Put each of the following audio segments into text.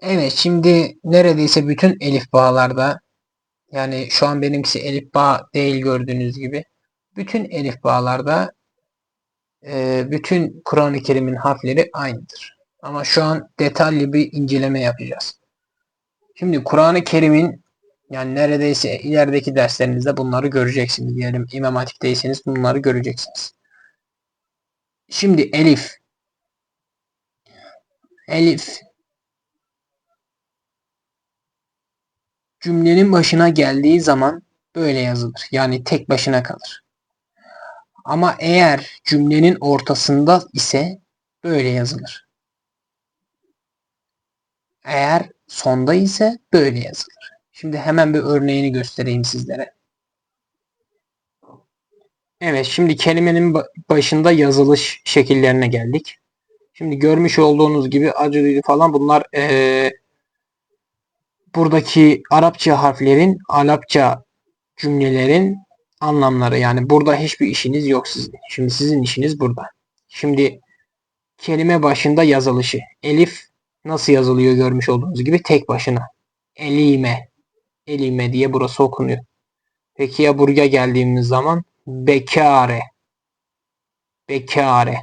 Evet şimdi neredeyse bütün elif bağlarda yani şu an benimkisi elif bağ değil gördüğünüz gibi bütün elif bağlarda e, bütün Kur'an-ı Kerim'in harfleri aynıdır. Ama şu an detaylı bir inceleme yapacağız. Şimdi Kur'an-ı Kerim'in yani neredeyse ilerideki derslerinizde bunları göreceksiniz. Diyelim İmam Hatip'teyseniz bunları göreceksiniz. Şimdi elif. Elif cümlenin başına geldiği zaman böyle yazılır. Yani tek başına kalır. Ama eğer cümlenin ortasında ise böyle yazılır. Eğer sonda ise böyle yazılır. Şimdi hemen bir örneğini göstereyim sizlere. Evet şimdi kelimenin başında yazılış şekillerine geldik. Şimdi görmüş olduğunuz gibi acı falan bunlar ee, buradaki Arapça harflerin, Arapça cümlelerin anlamları. Yani burada hiçbir işiniz yok sizin. Şimdi sizin işiniz burada. Şimdi kelime başında yazılışı. Elif nasıl yazılıyor görmüş olduğunuz gibi tek başına. Elime. Elime diye burası okunuyor. Peki ya buraya geldiğimiz zaman bekare. Bekare.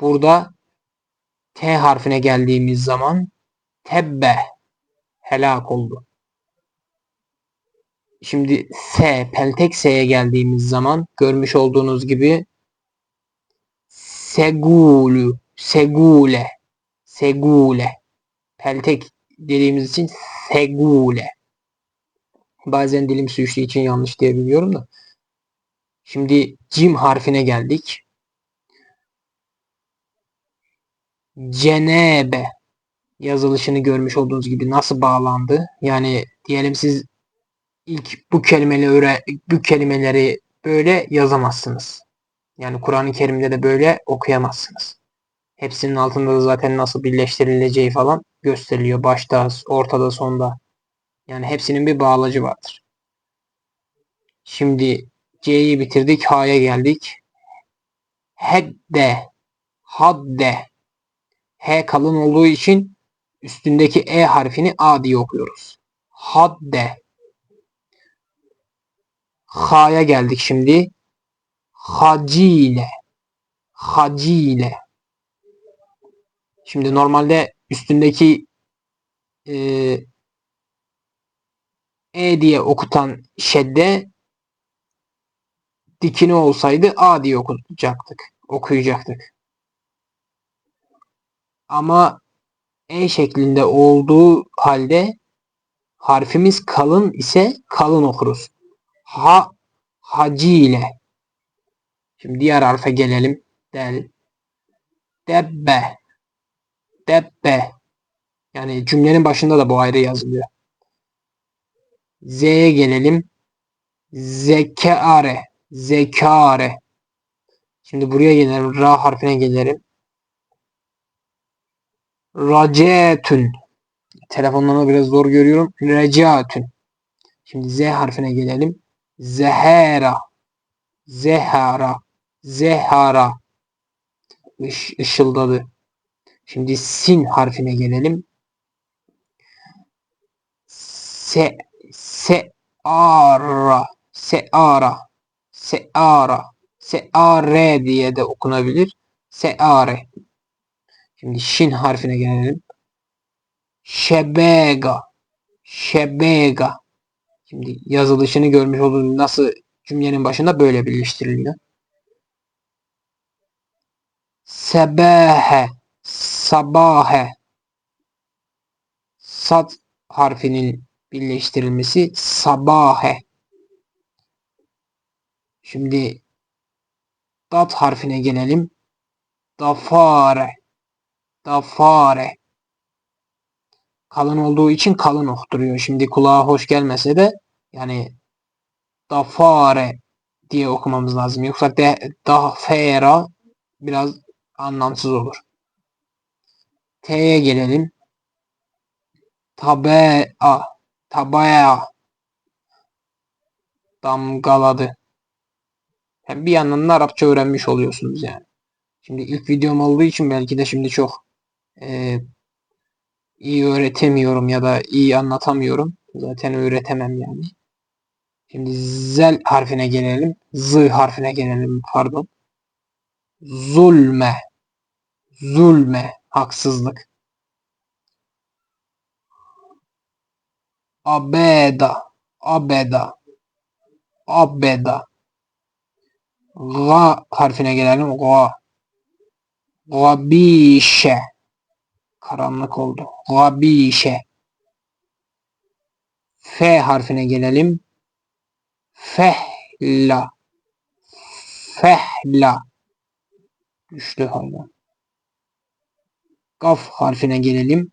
Burada T harfine geldiğimiz zaman tebbe helak oldu. Şimdi S, peltek S'ye geldiğimiz zaman görmüş olduğunuz gibi segulu, segule, segule. Peltek dediğimiz için segule. Bazen dilim sürçtüğü için yanlış diyebiliyorum da. Şimdi cim harfine geldik. Cenebe yazılışını görmüş olduğunuz gibi nasıl bağlandı? Yani diyelim siz ilk bu kelimeleri öğren bu kelimeleri böyle yazamazsınız. Yani Kur'an-ı Kerim'de de böyle okuyamazsınız. Hepsinin altında da zaten nasıl birleştirileceği falan gösteriliyor. Başta, ortada, sonda. Yani hepsinin bir bağlacı vardır. Şimdi C'yi bitirdik. H'ya geldik. Hedde. Hadde. H kalın olduğu için üstündeki E harfini A diye okuyoruz. Hadde. Ha'ya geldik şimdi. Hacile. Hacile. Şimdi normalde üstündeki e, e diye okutan şedde dikini olsaydı A diye okuyacaktık. Okuyacaktık. Ama E şeklinde olduğu halde harfimiz kalın ise kalın okuruz. Ha hacı ile. Şimdi diğer harfe gelelim. Del. Debbe. Debbe. Yani cümlenin başında da bu ayrı yazılıyor. Z'ye gelelim. Zekare. Zekare. Şimdi buraya gelelim. Ra harfine gelelim. Racetün. Telefonlarını biraz zor görüyorum. Recatün. Şimdi Z harfine gelelim. Zehera. Zehara. Zehara. Iş, ışıldadı. Şimdi sin harfine gelelim. Se seara seara seara seare diye de okunabilir. Seare. Şimdi şin harfine gelelim. Şebega. Şebega. Şimdi yazılışını görmüş olduğunuz nasıl cümlenin başında böyle birleştiriliyor. Sebahe. Sabahe. Sad harfinin birleştirilmesi sabahe. Şimdi dat harfine gelelim. Dafare. Dafare. Kalın olduğu için kalın okturuyor. Şimdi kulağa hoş gelmese de yani dafare diye okumamız lazım. Yoksa de, dafera biraz anlamsız olur. T'ye gelelim. Tabea. Tabea. Damgaladı. Hem bir yandan da Arapça öğrenmiş oluyorsunuz yani. Şimdi ilk videom olduğu için belki de şimdi çok e, iyi öğretemiyorum ya da iyi anlatamıyorum. Zaten öğretemem yani. Şimdi zel harfine gelelim. Z harfine gelelim pardon. Zulme. Zulme. Haksızlık. Abeda. Abeda. Abeda. Ga harfine gelelim. Ga. Gabişe. Karanlık oldu. Gabişe. F harfine gelelim. Fehla. Fehla. Güçlü hayvan. Gaf harfine gelelim.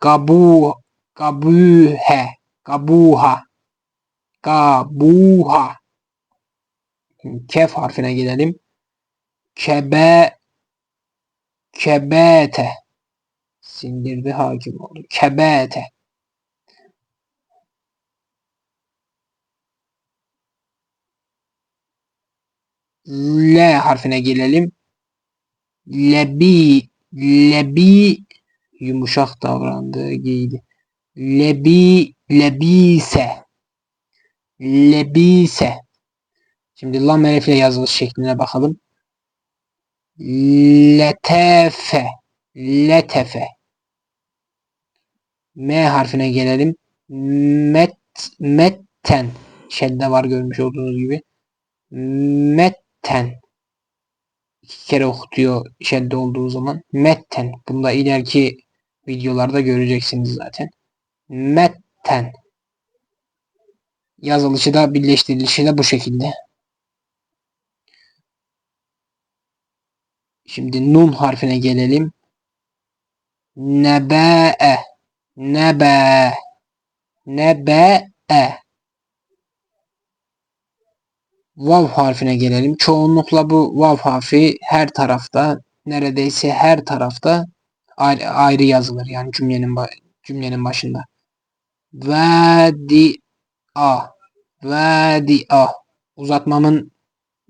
Gabu. Gabuhe. Gabuha. Gabuha. Kef harfine gelelim. Kebe. Kebete. Sindirdi hakim oldu. Kebete. L harfine gelelim. Lebi, lebi yumuşak davrandı, giydi. Lebi, lebise. Lebise. Şimdi lam elifle yazılış şekline bakalım. Letefe. Letefe. M harfine gelelim. Met, metten. Şedde var görmüş olduğunuz gibi. Metten. İki kere okutuyor şedde olduğu zaman. Metten. Bunu da ileriki videolarda göreceksiniz zaten. Metten. Yazılışı da birleştirilişi de bu şekilde. Şimdi nun harfine gelelim. Nebe'e. Nebe. Nebe'e. Vav harfine gelelim. Çoğunlukla bu vav harfi her tarafta neredeyse her tarafta ayrı, ayrı yazılır. Yani cümlenin cümlenin başında. Vadi a. Vadi a. Uzatmamın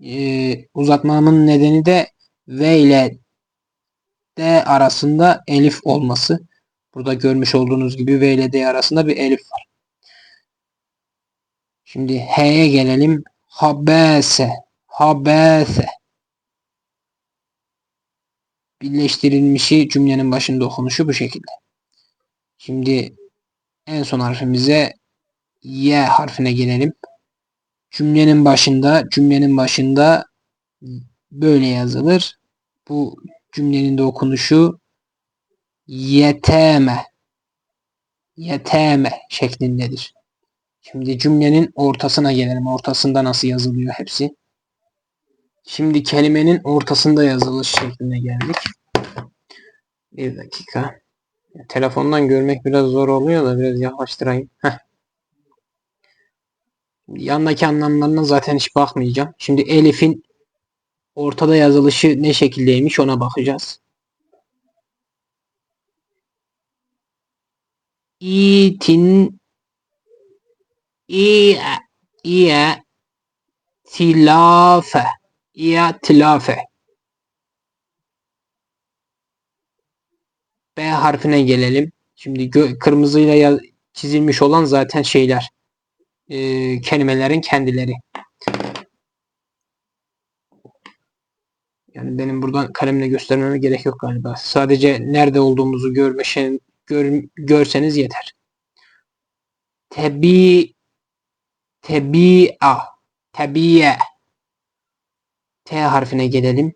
e, uzatmamın nedeni de V ile D arasında elif olması. Burada görmüş olduğunuz gibi V ile D arasında bir elif var. Şimdi H'ye gelelim. Habese. Habese. Birleştirilmişi cümlenin başında okunuşu bu şekilde. Şimdi en son harfimize Y harfine gelelim. Cümlenin başında cümlenin başında böyle yazılır. Bu cümlenin de okunuşu yeteme yeteme şeklindedir. Şimdi cümlenin ortasına gelelim. Ortasında nasıl yazılıyor hepsi. Şimdi kelimenin ortasında yazılış şekline geldik. Bir dakika. Telefondan görmek biraz zor oluyor da biraz yaklaştırayım. Heh. Yandaki anlamlarına zaten hiç bakmayacağım. Şimdi Elif'in ortada yazılışı ne şekildeymiş ona bakacağız. İ İye tilafe İye tilafe B harfine gelelim. Şimdi kırmızıyla çizilmiş olan zaten şeyler e, kelimelerin kendileri. Yani benim buradan kalemle göstermeme gerek yok galiba. Sadece nerede olduğumuzu görmeşen, gör, görseniz yeter. Tebi tebi'a tebiye T harfine gelelim.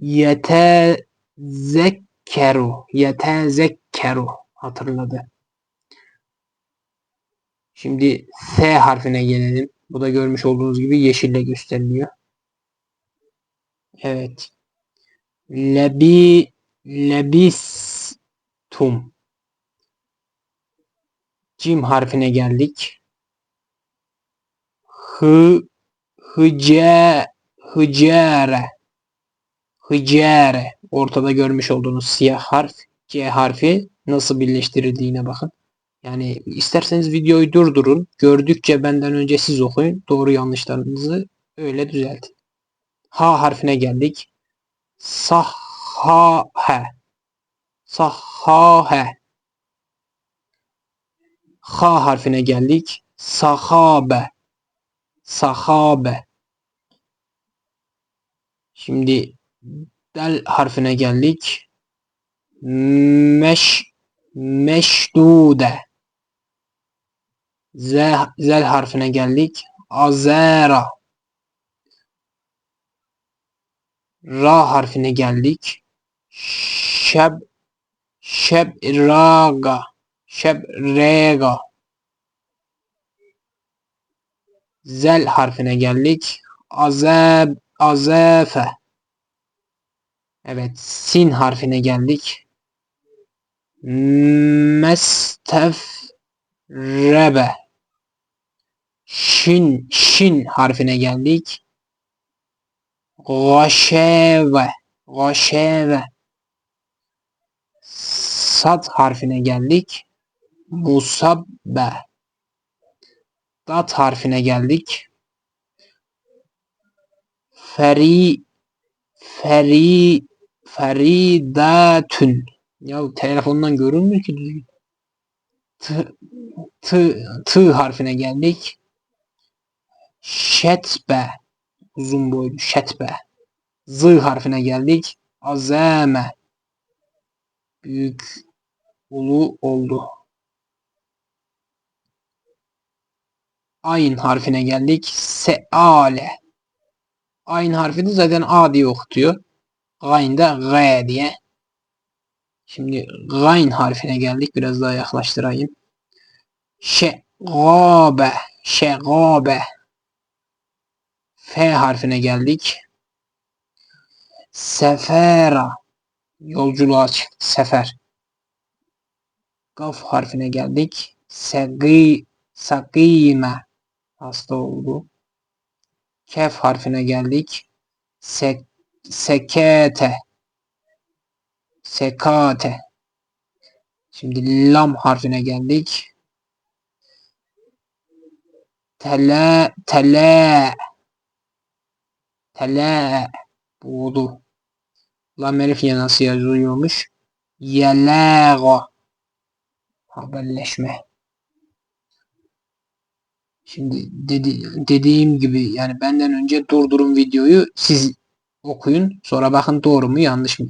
Yetezekkeru yetezekkeru hatırladı. Şimdi S harfine gelelim. Bu da görmüş olduğunuz gibi yeşille gösteriliyor. Evet. Lebi lebistum. Cim harfine geldik. Hı hıce hıcere hıcere ortada görmüş olduğunuz siyah harf C harfi nasıl birleştirildiğine bakın. Yani isterseniz videoyu durdurun. Gördükçe benden önce siz okuyun. Doğru yanlışlarınızı öyle düzeltin. Ha harfine geldik. Sahhahe. Sahhahe. Ha harfine geldik. Sahabe. Sahabe. Şimdi del harfine geldik. Meş meşdude. Z, zel harfine geldik. Azera. Ra harfine geldik. Şeb şebraga. Şebrega. Zel harfine geldik. Azeb azefe. Evet, sin harfine geldik. Mestefrebe. Şin, şin harfine geldik. Gaşeve. Gaşeve. Sad harfine geldik. Musabbe. Dat harfine geldik. Feri Feri Feridatün. Ya telefondan görünmüyor ki düzgün. T, t, t harfine geldik. Şetbe. Uzun boylu şetbe. Z harfine geldik. Azame. Büyük ulu oldu. Ayn harfine geldik. Seale. Ayn harfini zaten A diye okutuyor. Gayn da G diye. Şimdi gayn harfine geldik. Biraz daha yaklaştırayım. Şegabe. Şegabe. F harfine geldik. Sefera. Yolculuğa çıktı. Sefer. Gaf harfine geldik. Segi, sakime. Hasta oldu. Kef harfine geldik. Sek, sekete. Sekate. Şimdi lam harfine geldik. Tele, tele. Tele. Buğdu. Lam elif nasıl yazılıyormuş? Yelaga. Haberleşme. Şimdi dedi, dediğim gibi yani benden önce durdurun videoyu siz okuyun. Sonra bakın doğru mu yanlış mı?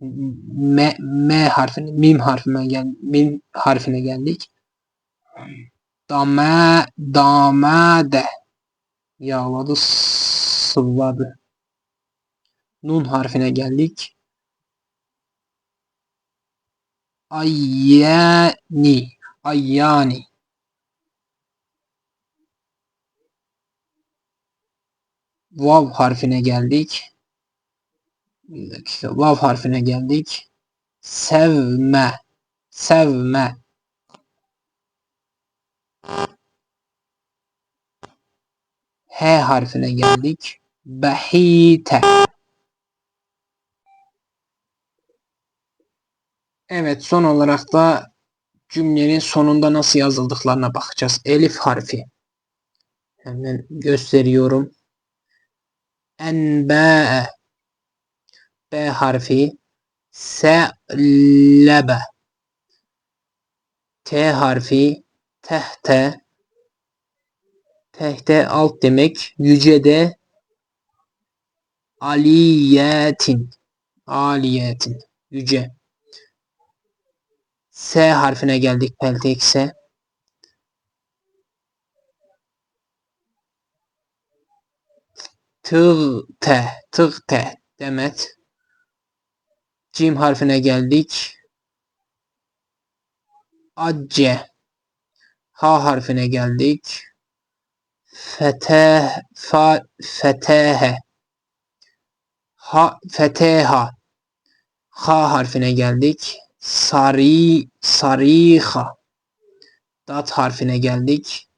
M, M harfine, mim harfine gel, mim harfine geldik. Dama, damade. Yağladı, sıvladı. Nun harfine geldik. Ayyani, ayyani. Vav harfine geldik. Bir dakika. Vav harfine geldik. Sevme. Sevme. H harfine geldik. Behite. Evet son olarak da cümlenin sonunda nasıl yazıldıklarına bakacağız. Elif harfi. Hemen gösteriyorum. Enba'e B harfi Se'lebe T harfi Tehte Tehte alt demek. Yücede Aliyetin Aliyetin Yüce S harfine geldik peltekse. Tığte, tığte demet. Cim harfine geldik. Acce. Ha harfine geldik. Feteh, fa, fetehe. Ha, feteha. Ha harfine geldik. Sari, sariha. Dat harfine geldik.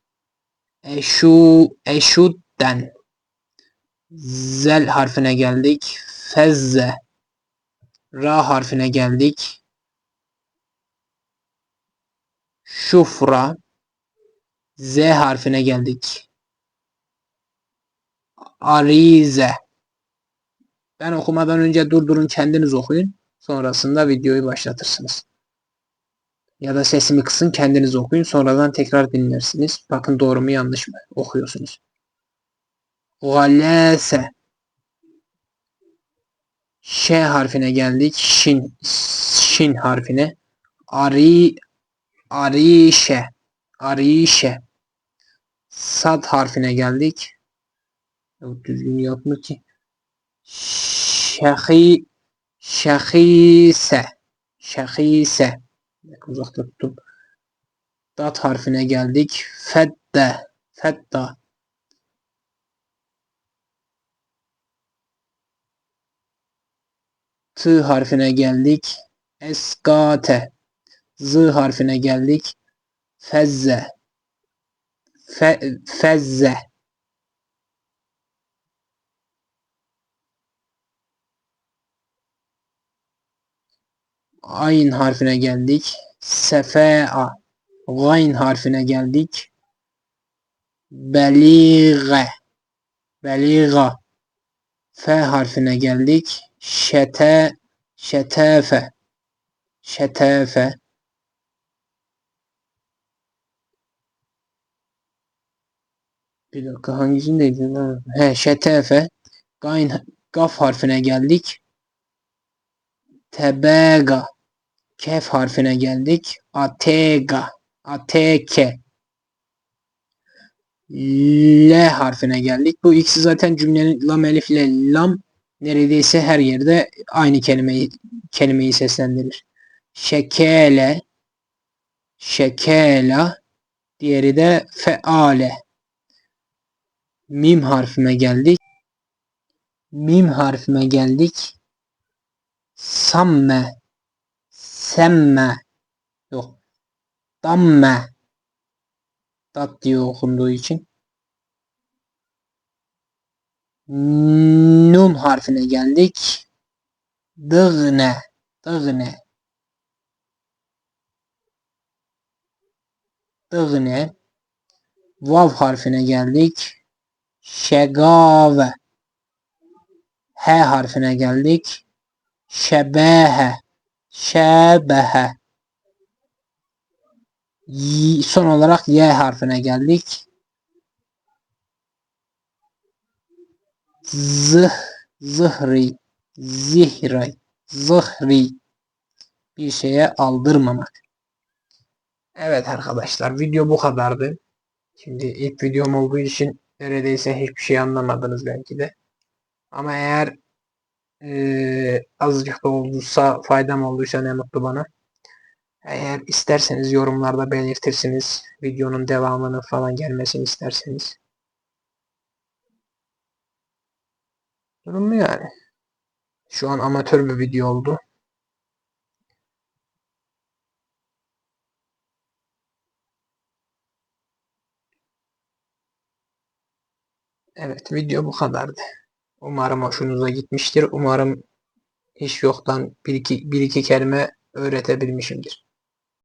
Eşu, eşudden. Zel harfine geldik. Fezze. Ra harfine geldik. Şufra. Z harfine geldik. Arize. Ben okumadan önce durdurun kendiniz okuyun. Sonrasında videoyu başlatırsınız. Ya da sesimi kısın kendiniz okuyun. Sonradan tekrar dinlersiniz. Bakın doğru mu yanlış mı okuyorsunuz. Galese. Ş harfine geldik. Şin. Şin harfine. Ari. Arişe. Arişe. Sad harfine geldik. Yok düzgün yapmıyor ki. Şahi. Şahise. Şahise. Uzakta tuttum. Dat harfine geldik. Fedde. Fedda. T harfine geldik. Eskate. Z harfine geldik. Fezze. Fe, fezze. Ayn harfine geldik. Sefea. Gayn harfine geldik. Belige. Beliga. F harfine geldik. Şete. Şetefe. Şetefe. Bir dakika hangisindeydi? He şetefe. Gayn, gaf harfine geldik. Tebega. Kef harfine geldik. Atega. Ateke. L harfine geldik. Bu ikisi zaten cümlenin lam elif ile lam neredeyse her yerde aynı kelimeyi kelimeyi seslendirir. Şekele. Şekela. Diğeri de feale. Mim harfine geldik. Mim harfine geldik. Samme. Semme. Yok. Damme. Dat diye okunduğu için. Nun harfine geldik. Dıgne. Dıgne. Dıgne. Vav harfine geldik. Şegave. H harfine geldik. Şebehe. Şebehe. Son olarak Y harfine geldik. Zıh, zıhri, zihri, zıhri. Bir şeye aldırmamak. Evet arkadaşlar video bu kadardı. Şimdi ilk videom olduğu için neredeyse hiçbir şey anlamadınız belki de. Ama eğer azıcık da olduysa faydam olduysa ne mutlu bana. Eğer isterseniz yorumlarda belirtirsiniz. Videonun devamının falan gelmesini isterseniz. Durum bu yani. Şu an amatör bir video oldu. Evet video bu kadardı. Umarım hoşunuza gitmiştir. Umarım hiç yoktan bir iki, bir iki kelime öğretebilmişimdir.